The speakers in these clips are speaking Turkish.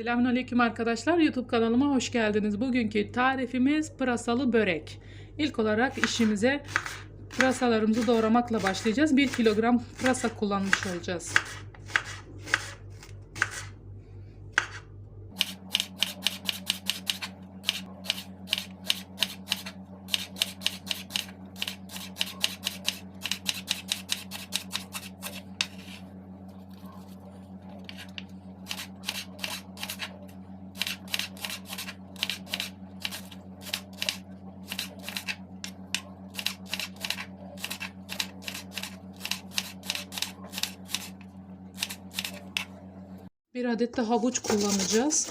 Selamünaleyküm arkadaşlar. YouTube kanalıma hoş geldiniz. Bugünkü tarifimiz pırasalı börek. İlk olarak işimize pırasalarımızı doğramakla başlayacağız. 1 kilogram pırasa kullanmış olacağız. Bir adet de havuç kullanacağız.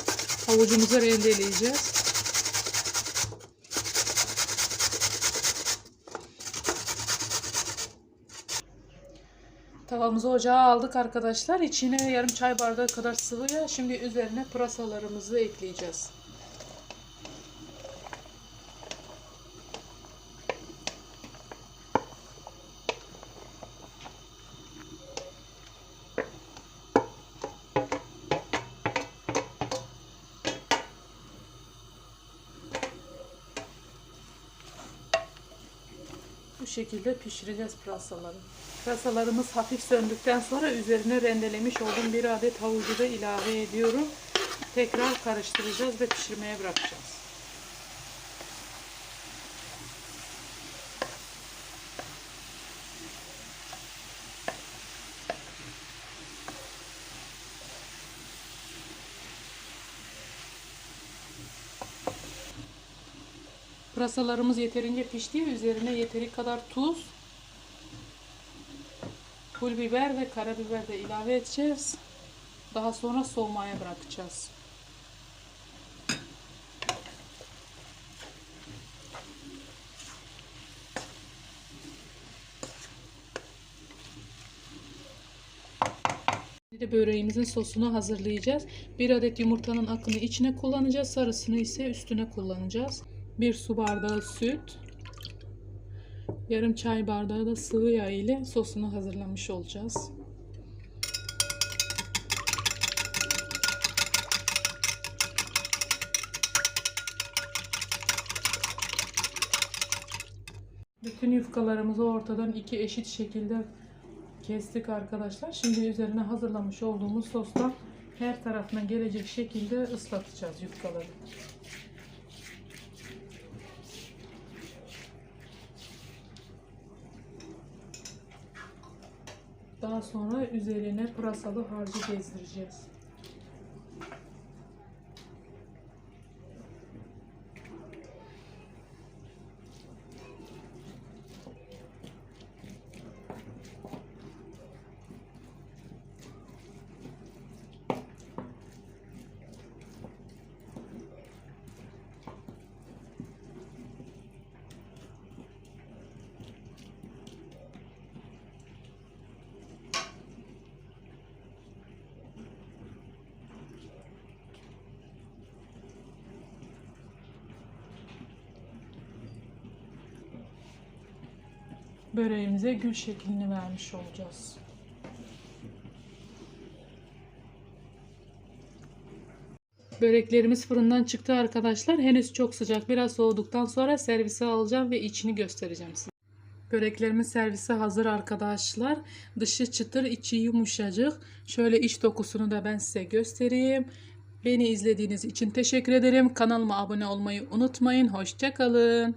Havucumuzu rendeleyeceğiz. Tavamızı ocağa aldık arkadaşlar. İçine yarım çay bardağı kadar sıvı yağ. Şimdi üzerine pırasalarımızı ekleyeceğiz. Şekilde pişireceğiz pırasaları. Pırasalarımız hafif söndükten sonra üzerine rendelemiş olduğum bir adet havucu da ilave ediyorum. Tekrar karıştıracağız ve pişirmeye bırakacağız. Pırasalarımız yeterince pişti. Üzerine yeteri kadar tuz, pul biber ve karabiber de ilave edeceğiz. Daha sonra soğumaya bırakacağız. De böreğimizin sosunu hazırlayacağız. Bir adet yumurtanın akını içine kullanacağız. Sarısını ise üstüne kullanacağız. Bir su bardağı süt. Yarım çay bardağı da sıvı yağ ile sosunu hazırlamış olacağız. Bütün yufkalarımızı ortadan iki eşit şekilde kestik arkadaşlar. Şimdi üzerine hazırlamış olduğumuz sostan her tarafına gelecek şekilde ıslatacağız yufkaları. Daha sonra üzerine pırasalı harcı gezdireceğiz. Böreğimize gül şeklini vermiş olacağız. Böreklerimiz fırından çıktı arkadaşlar. Henüz çok sıcak. Biraz soğuduktan sonra servise alacağım ve içini göstereceğim size. Böreklerimiz servise hazır arkadaşlar. Dışı çıtır, içi yumuşacık. Şöyle iç dokusunu da ben size göstereyim. Beni izlediğiniz için teşekkür ederim. Kanalıma abone olmayı unutmayın. Hoşçakalın.